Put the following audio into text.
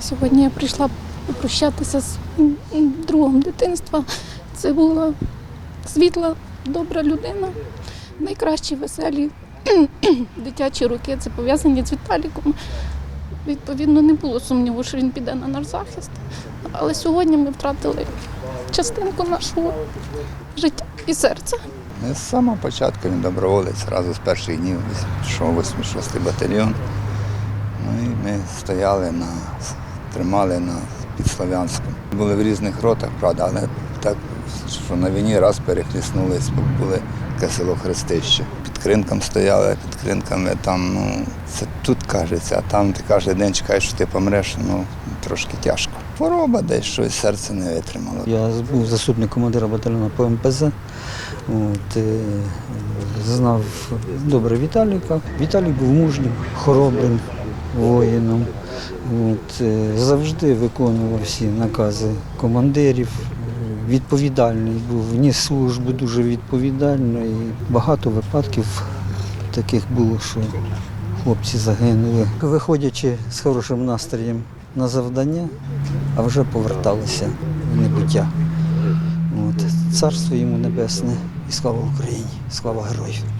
Сьогодні я прийшла попрощатися з другом дитинства. Це була світла, добра людина, найкращі веселі дитячі роки. Це пов'язані з Віталіком. Відповідно, не було сумніву, що він піде на наш захист. Але сьогодні ми втратили частинку нашого життя і серця. Ми з самого початку він доброволець, одразу з перших днів пішов 86-й батальйон. Ну і ми стояли на, тримали на під Слов'янськом. Були в різних ротах, правда, але так, що на війні раз перехліснулись, були таке село Хрестище. Під кринком стояли, під кринками там, ну, це тут кажеться, а там ти кожен день чекаєш, що ти помреш, ну трошки тяжко. Хвороба десь щось серце не витримало. Я був заступник командира батальйону по МПЗ. От, е, знав добре Віталіка. Віталій був мужнім, хоробрим воїном. От, е, завжди виконував всі накази командирів. Відповідальний був, ніс службу дуже відповідально. І багато випадків таких було, що хлопці загинули. Виходячи з хорошим настроєм на завдання, а вже поверталися в небуття. От. Царство йому небесне і слава Україні, слава героїв.